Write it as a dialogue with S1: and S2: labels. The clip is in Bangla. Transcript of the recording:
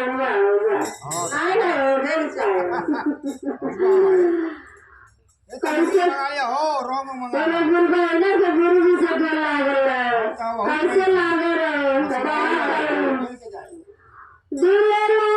S1: I know, oh. I know, very sorry. Guru